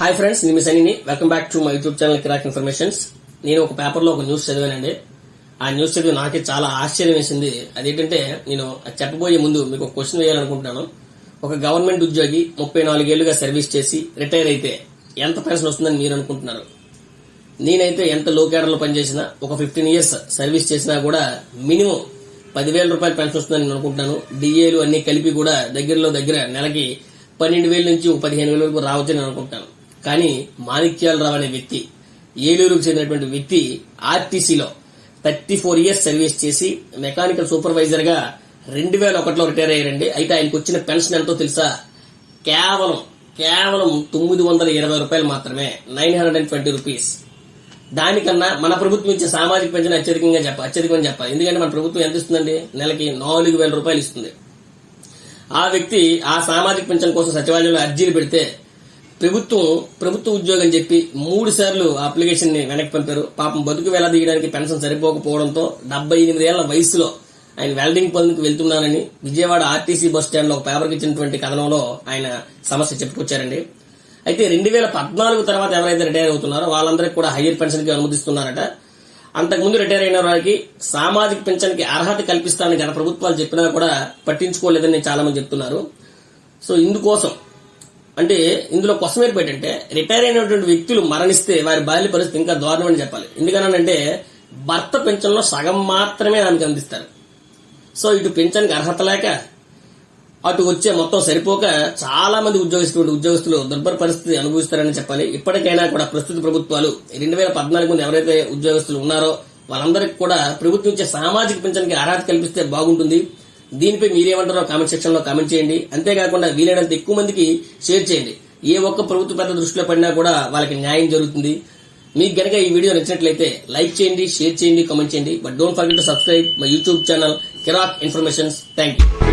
Hi friends నేను మీ సనీని. Welcome back to my YouTube channel Kiraak informations నేను ఒక పేపర్లో ఒక న్యూస్ చదివానండి. ఆ న్యూస్ చదివి నాకే చాలా ఆశ్చర్యం వేసింది. అదేంటంటే నేను చెప్పబోయే ముందు మీకు ఒక క్వశ్చన్ వేయాలనుకుంటున్నాను. ఒక గవర్నమెంట్ ఉద్యోగి ముప్పై నాలుగేళ్ళుగా సర్వీస్ చేసి రిటైర్ అయితే ఎంత పెన్షన్ వస్తుందని మీరు అనుకుంటున్నారు? నేనైతే ఎంత లో క్యాడర్లో పనిచేసినా ఒక ఫిఫ్టీన్ ఇయర్స్ సర్వీస్ చేసినా కూడా మినిమం పదివేల రూపాయలు పెన్షన్ వస్తుందని నేను అనుకుంటున్నాను. డిఏలు అన్ని కలిపి కూడా దగ్గరలో దగ్గర నెలకి పన్నెండు వేల నుంచి పదిహేను వేల వరకు రావచ్చని నేను అనుకుంటాను కానీ మాణిక్యాలరావు అనే వ్యక్తి. ఏలూరుకు చెందినటువంటి వ్యక్తి ఆర్టీసీలో థర్టీ ఫోర్ ఇయర్స్ సర్వీస్ చేసి మెకానికల్ సూపర్వైజర్గా రెండు వేల ఒకటిలో రిటైర్ అయ్యారండి. అయితే ఆయనకు వచ్చిన పెన్షన్ ఎంతో తెలుసా? కేవలం కేవలం తొమ్మిది వందల ఇరవై రూపాయలు మాత్రమే. Nine hundred and twenty rupees. దానికన్నా మన ప్రభుత్వం ఇచ్చే సామాజిక పెన్షన్ అత్యధికంగా చెప్ప అత్యధికంగా చెప్పాలి. ఎందుకంటే మన ప్రభుత్వం ఎంత ఇస్తుందండి? నెలకి నాలుగు వేల రూపాయలు ఇస్తుంది. ఆ వ్యక్తి ఆ సామాజిక పెన్షన్ కోసం సచివాలయంలో అర్జీలు పెడితే ప్రభుత్వం ప్రభుత్వ ఉద్యోగం చెప్పి మూడు సార్లు అప్లికేషన్ని వెనక్కి పంపారు. పాపం బతుకు వేల తీయడానికి పెన్షన్ సరిపోకపోవడంతో డెబ్బై ఎనిమిది ఏళ్ళ వయసులో ఆయన వెల్డింగ్ పనులకు వెళ్తున్నానని విజయవాడ ఆర్టీసీ బస్ స్టాండ్లో ఒక పేపర్కి ఇచ్చినటువంటి కథనంలో ఆయన సమస్య చెప్పుకొచ్చారండి. అయితే రెండు వేల పద్నాలుగు తర్వాత ఎవరైతే రిటైర్ అవుతున్నారో వాళ్ళందరికీ కూడా హయ్యర్ పెన్షన్కి అనుమతిస్తున్నారట. అంతకుముందు రిటైర్ అయిన వారికి సామాజిక పెన్షన్కి అర్హత కల్పిస్తానని గత ప్రభుత్వాలు చెప్పినా కూడా పట్టించుకోలేదని చాలా మంది చెప్తున్నారు. సో ఇందుకోసం అంటే ఇందులో క్వశ్చన్ ఏంటంటే రిటైర్ అయినటువంటి వ్యక్తులు మరణిస్తే వారి బాల్య పరిస్థితి ఇంకా దారుణమని చెప్పాలి. ఎందుకనంటే భర్త పెన్షన్లో సగం మాత్రమే దానికి అందిస్తారు. సో ఇటు పెన్షన్కి అర్హత లేక అటు వచ్చే మొత్తం సరిపోక చాలా మంది ఉద్యోగస్తులు ఉద్యోగస్తులు దుర్భర పరిస్థితి అనుభవిస్తారని చెప్పాలి. ఇప్పటికైనా కూడా ప్రస్తుత ప్రభుత్వాలు రెండు వేల పద్నాలుగు మంది ఎవరైతే ఉద్యోగస్తులు ఉన్నారో వాళ్ళందరికీ కూడా ప్రభుత్వం ఇచ్చే సామాజిక పెన్షన్కి అర్హత కల్పిస్తే బాగుంటుంది. దీనిపై మీరేమంటారో కామెంట్ సెక్షన్లో కామెంట్ చేయండి. అంతేకాకుండా వీలైనంత ఎక్కువ మందికి షేర్ చేయండి. ఏ ఒక్క ప్రభుత్వ పెద్ద దృష్టిలో పడినా కూడా వాళ్ళకి న్యాయం జరుగుతుంది. మీకు గనక ఈ వీడియో నచ్చినట్లయితే లైక్ చేయండి షేర్ చేయండి కామెంట్ చేయండి. But don't forget to subscribe my YouTube channel Kiraak informations thank you